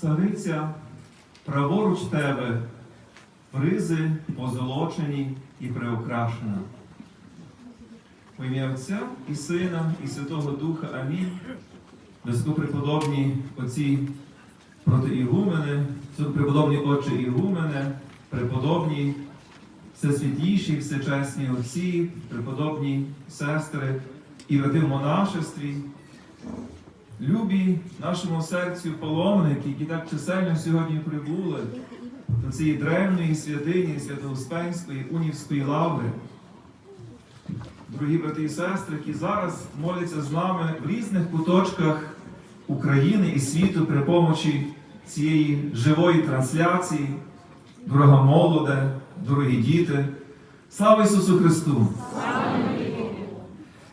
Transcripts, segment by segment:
цариця, праворуч тебе, призи позолочені і приукрашена. В ім'я Отця і Сина, і Святого Духа. Амінь. Високопреподобні отці протиігумени, преподобні отче Ігумене, преподобні всесвятіші, всечесні отці, преподобні сестри і брати в монашестві, любі нашому серцю паломники, які так чисельно сьогодні прибули до цієї древньої святині Свято-Успенської Унівської лаври. Дорогі брати і сестри, які зараз моляться з нами в різних куточках України і світу при помочі цієї живої трансляції, дорога молоде, дорогі діти. Слава Ісусу Христу!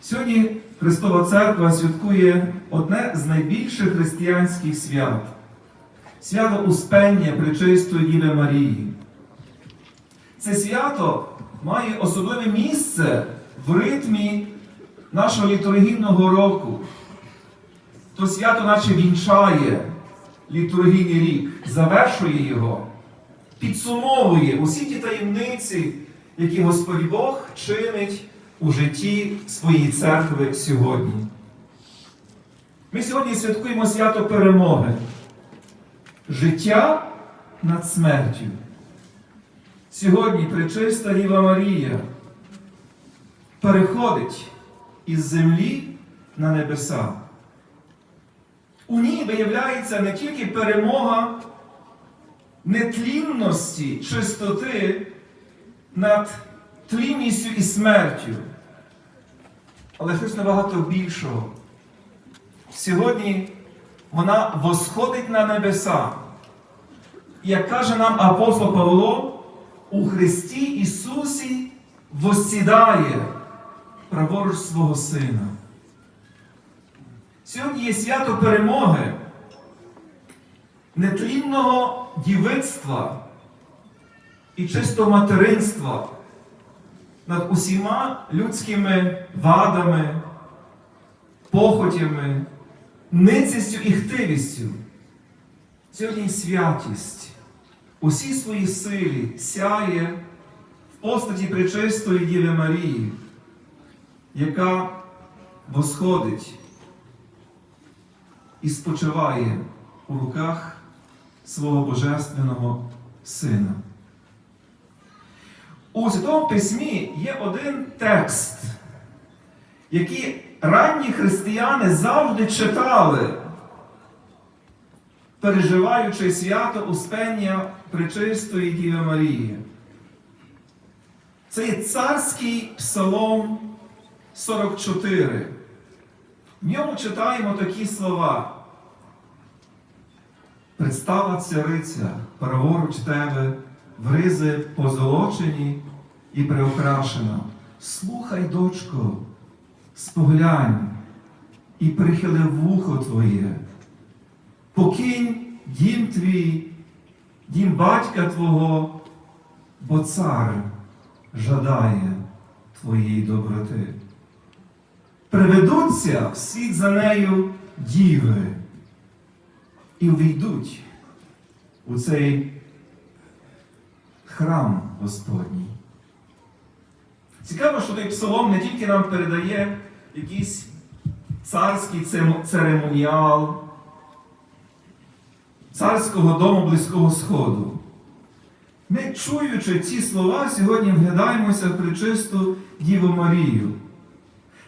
Сьогодні Христова Церква святкує одне з найбільших християнських свят свято Успення Пречистої Діви Марії. Це свято має особливе місце в ритмі нашого літургійного року. То свято наче вінчає літургійний рік, завершує його, підсумовує усі ті таємниці, які Господь Бог чинить у житті своєї церкви сьогодні. Ми сьогодні святкуємо свято перемоги, життя над смертю. Сьогодні пречиста Діва Марія переходить із землі на небеса. У ній виявляється не тільки перемога нетлінності, чистоти над тлінністю і смертю, але щось набагато більшого. Сьогодні вона восходить на небеса. Як каже нам апостол Павло, у Христі Ісусі воссідає праворуч свого Сина. Сьогодні є свято перемоги, нетлінного дівицтва і чистого материнства над усіма людськими вадами, похотями, ницістю і хтивістю. Сьогодні святість усій своїй силі сяє в постаті Пречистої Діви Марії, яка восходить і спочиває у руках свого Божественного Сина. У Святому Письмі є один текст, який ранні християни завжди читали, переживаючи свято Успення Пречистої Діви Марії. Це є царський псалом 44. В ньому читаємо такі слова. Представа цариця, праворуч тебе, в ризи позолочені і приукрашена. Слухай, дочко, споглянь і прихили вухо твоє. Покинь дім твій, дім батька Твого, бо цар жадає твоєї доброти. Приведуться в світ за нею діви і увійдуть у цей храм Господній. Цікаво, що той псалом не тільки нам передає якийсь царський церемоніал царського дому Близького Сходу. Ми, чуючи ці слова, сьогодні вглядаємося в причисту Діву Марію.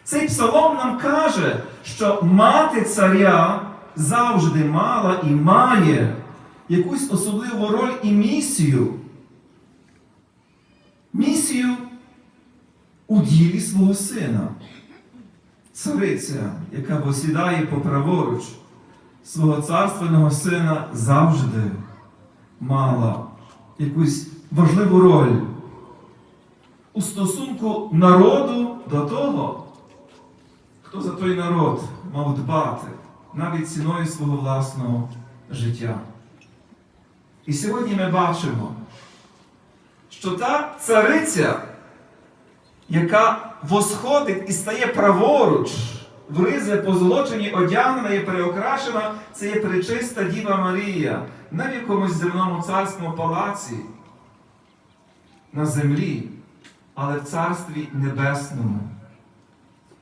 Цей псалом нам каже, що мати царя завжди мала і має якусь особливу роль і місію. Місію у ділі свого сина. Цариця, яка посідає по праворуч свого царственного сина, завжди мала якусь важливу роль у стосунку народу до того, хто за той народ мав дбати навіть ціною свого власного життя. І сьогодні ми бачимо, що та цариця, яка восходить і стає праворуч в ризи позолочені, одягнена і переокрашена, це є пречиста Діва Марія, не в якомусь земному царському палаці на землі, але в Царстві Небесному.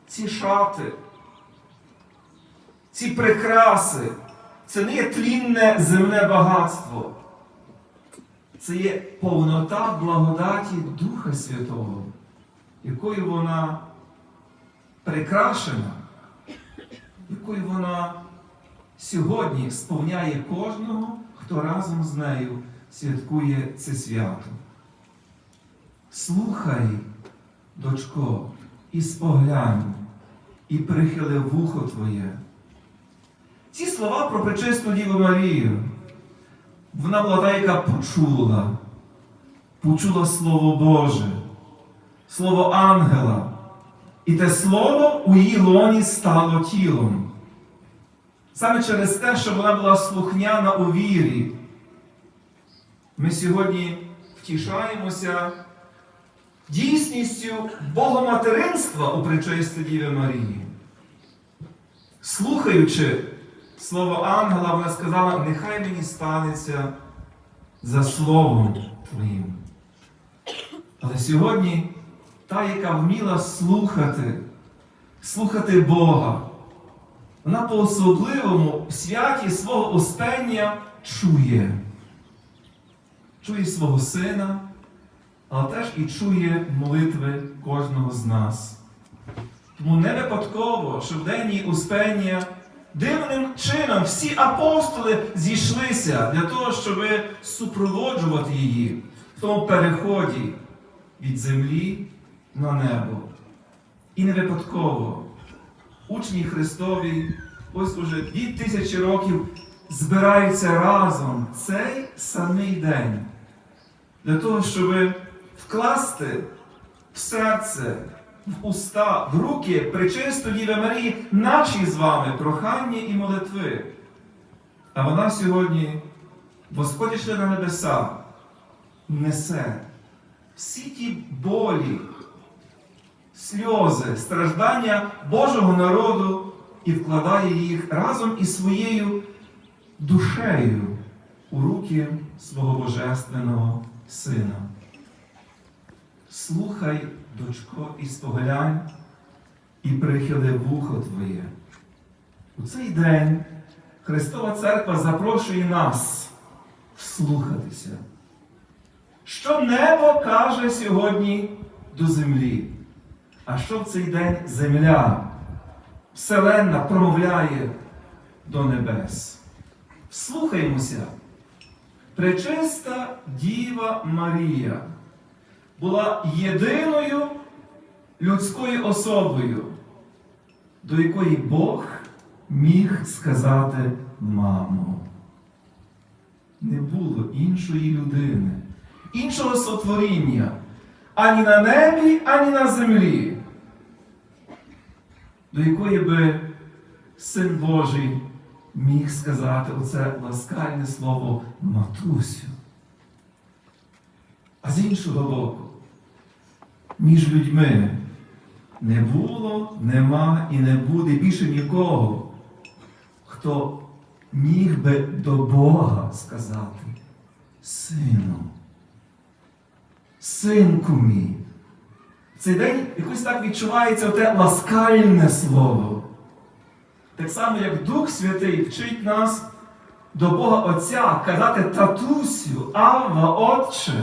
Ці шати, ці прикраси, це не є тлінне земне багатство. Це є повнота благодаті Духа Святого, якою вона прикрашена, якою вона сьогодні сповняє кожного, хто разом з нею святкує це свято. Слухай, дочко, і споглянь, і прихили вухо твоє. Ці слова про пречисту Діву Марію. Вона була та, яка почула, почула Слово Боже, Слово ангела. І те слово у її лоні стало тілом. Саме через те, що вона була слухняна у вірі. Ми сьогодні втішаємося дійсністю Богоматеринства у причисті Діви Марії. Слухаючи слово ангела, вона сказала, нехай мені станеться за словом Твоїм. Але сьогодні та, яка вміла слухати, слухати Бога, вона по-особливому в святі свого успення чує. Чує свого сина, але теж і чує молитви кожного з нас. Тому не випадково, що в денні успення дивним чином всі апостоли зійшлися для того, щоб супроводжувати її в тому переході від землі на небо. І не випадково учні Христові ось уже дві тисячі років збираються разом цей самий день для того, щоб вкласти в серце, в уста, в руки причисту Діви Марії наші з вами прохання і молитви. А вона сьогодні, восходячи на небеса, несе всі ті болі, сльози, страждання Божого народу і вкладає їх разом із своєю душею у руки свого Божественного Сина. Слухай, дочко, і споглянь, і прихили вухо Твоє. У цей день Христова Церква запрошує нас вслухатися. Що небо каже сьогодні до землі? А що в цей день земля, Вселенна промовляє до небес? Слухаймося. Пречиста Діва Марія була єдиною людською особою, до якої Бог міг сказати мамо. Не було іншої людини, іншого сотворіння ані на небі, ані на землі, до якої би Син Божий міг сказати оце ласкальне слово матусю. А з іншого боку, між людьми не було, нема і не буде більше нікого, хто міг би до Бога сказати, сину, синку мій. Цей день якось так відчувається те ласкальне слово. Так само, як Дух Святий вчить нас до Бога Отця казати татусю, Авва, Отче.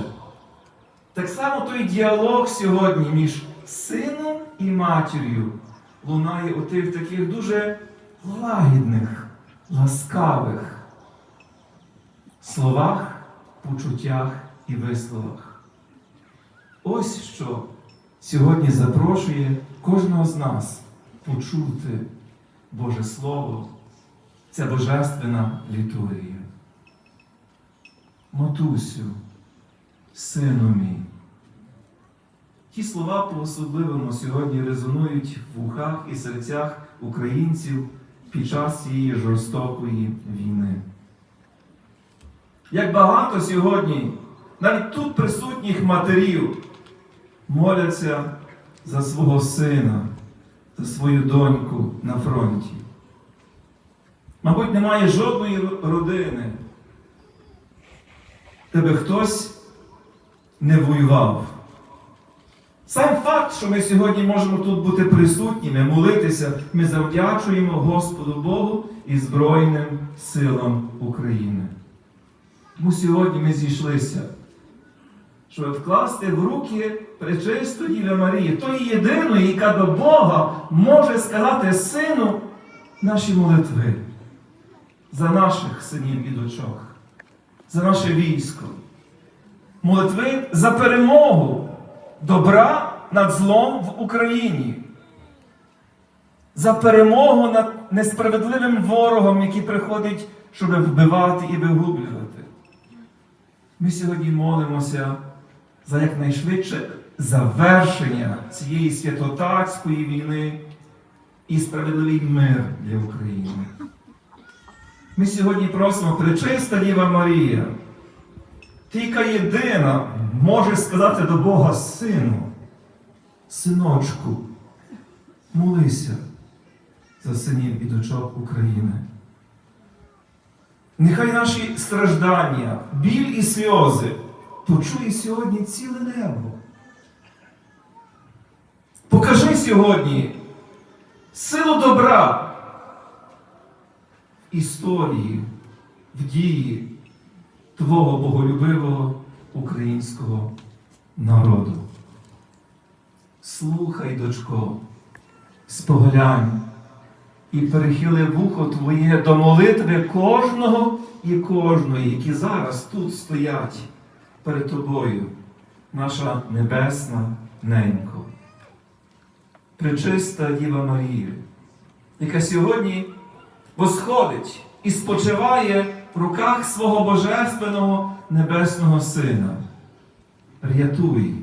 Так само той діалог сьогодні між сином і матір'ю лунає у тих таких дуже лагідних, ласкавих словах, почуттях і висловах. Ось що сьогодні запрошує кожного з нас почути Боже Слово, ця божественна літургія. Матусю, сину мій. Ті слова по-особливому сьогодні резонують в вухах і серцях українців під час цієї жорстокої війни. Як багато сьогодні, навіть тут присутніх матерів, моляться за свого сина, за свою доньку на фронті. Мабуть, немає жодної родини, де би хтось не воював. Сам факт, що ми сьогодні можемо тут бути присутніми, молитися, ми завдячуємо Господу Богу і Збройним силам України. Тому сьогодні ми зійшлися, щоб вкласти в руки пречисту Діви Марії, тої єдиної, яка до Бога може сказати сину наші молитви за наших синів і дочок, за наше військо. Молитви за перемогу добра над злом в Україні. За перемогу над несправедливим ворогом, який приходить, щоб вбивати і вигублювати. Ми сьогодні молимося за якнайшвидше завершення цієї святотатської війни і справедливий мир для України. Ми сьогодні просимо Пречиста Діва Марія, тільки єдина може сказати до Бога сину, синочку, молися за синів і дочок України. Нехай наші страждання, біль і сльози почує сьогодні ціле небо. Покажи сьогодні силу добра в історії, в дії Твого боголюбивого українського народу. Слухай, дочко, споглянь і перехили вухо Твоє до молитви кожного і кожної, які зараз тут стоять перед Тобою, наша небесна ненько. Пречиста Діва Марія, яка сьогодні восходить і спочиває в руках свого Божественного Небесного Сина. Рятуй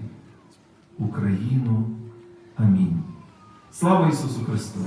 Україну. Амінь. Слава Ісусу Христу!